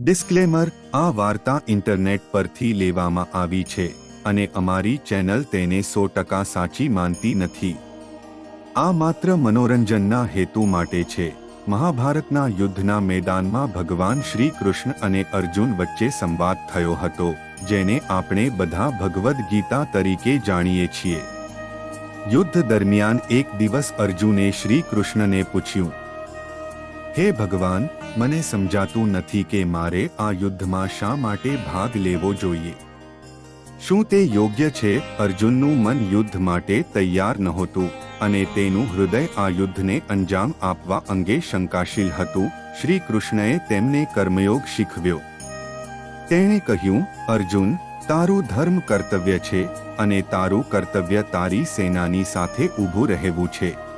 Disclaimer, આ વાર્તા internet પરથી લેવામાં આવી છે અને અમારી ચેનલ તેને સો ટકા સાચી માનતી નથી. આ માત્ર મનોરંજનના હેતુ માટે છે. મહાભારતના યુદ્ધના મેદાનમાં ભગવાન શ્રી કૃષ્ણ અને અર્જુન વચ્ચે સંવાદ થયો હતો, જેને આપણે બધા ભગવદ્ ગીતા તરીકે જાણીએ છીએ. યુદ્ધ દરમિયાન એક દિવસ અર્જુને શ્રી કૃષ્ણને પૂછ્યું હે ભગવાન, મને સમજાતું નથી કે મારે આ યુદ્ધમાં શા માટે ભાગ લેવો જોઈએ. શું તે યોગ્ય છે? અર્જુનનું મન યુદ્ધ માટે તૈયાર નહોતું, અને તેનું હૃદય આ યુદ્ધને અંજામ આપવા અંગે શંકાશીલ હતું. શ્રી કૃષ્ણએ તેમને કર્મયોગ શીખવ્યો. તેણે કહ્યું, અર્જુન, તારું ધર્મ કર્તવ્ય છે, અને તારું કર્તવ્ય તારી સેનાની સાથે ઊભું રહેવું છે.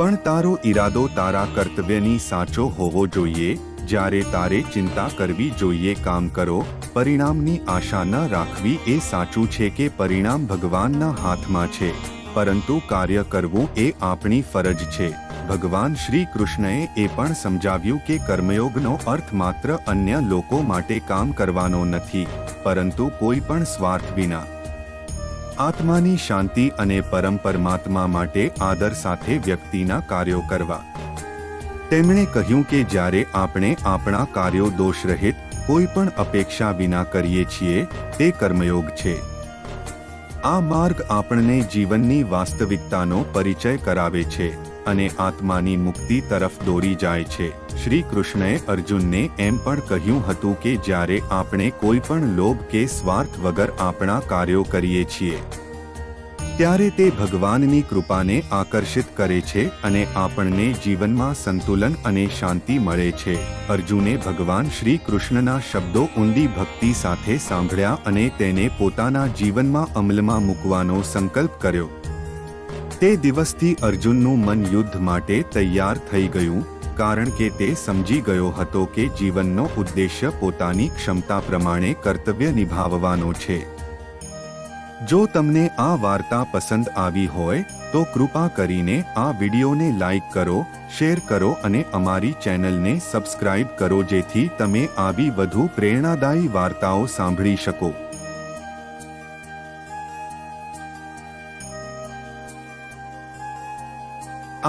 પણ તારો ઈરાદો તારા કર્તવ્યની સાચો હોવો જોઈએ. જ્યારે તારે ચિંતા કરવી જોઈએ, કામ કરો. પરિણામની આશા ન રાખવી એ સાચું છે કે પરિણામ ભગવાનના હાથમાં છે. પરંતુ કાર્ય કરવું એ આપણી ફરજ છે. ભગવાન શ્રી કૃષ્ણએ એ પણ સમજાવ્યું કે કર્મયોગનો અર્થ માત્ર અન્ય લોકો માટે કામ કરવાનો નથી. પરંતુ કોઈ પણ સ્વાર્થ વિના. આત્માની શાંતિ અને પરમ પરમાત્મા માટે આદર સાથે વ્યક્તિના કાર્યો કરવા. તેમણે કહ્યું કે જ્યારે આપણે આપણા કાર્યો દોષરહિત કોઈ પણ અપેક્ષા વિના કરીએ છીએ, તે કર્મયોગ છે. આ માર્ગ આપણને જીવનની વાસ્તવિકતાનો પરિચય કરાવે છે અને આત્માની મુક્તિ તરફ દોરી જાય છે. શ્રી કૃષ્ણએ અર્જુનને એમ પણ કહ્યું હતું કે જ્યારે આપણે કોઈ પણ લોભ કે સ્વાર્થ વગર આપણા કાર્યો કરીએ છીએ, ત્યારે તે ભગવાનની કૃપાને આકર્ષિત કરે છે અને આપણને જીવનમાં સંતુલન અને શાંતિ મળે છે. અર્જુને ભગવાન શ્રી કૃષ્ણના શબ્દો ઊંડી ભક્તિ સાથે સાંભળ્યા અને તેને પોતાના જીવનમાં અમલમાં મૂકવાનો સંકલ્પ કર્યો. તે દિવસથી અર્જુનનું મન યુદ્ધ માટે તૈયાર થઈ ગયું. કારણ કે તે સમજી ગયો હતો કે જીવનનો ઉદ્દેશ્ય પોતાની ક્ષમતા પ્રમાણે કર્તવ્ય નિભાવવાનો છે. જો તમને આ વાર્તા પસંદ આવી હોય, તો કૃપા કરીને આ વિડિયોને લાઈક કરો, શેર કરો અને અમારી ચેનલને સબસ્ક્રાઇબ કરો જેથી તમે આવી વધુ પ્રેરણાદાયી વાર્તાઓ સાંભળી શકો.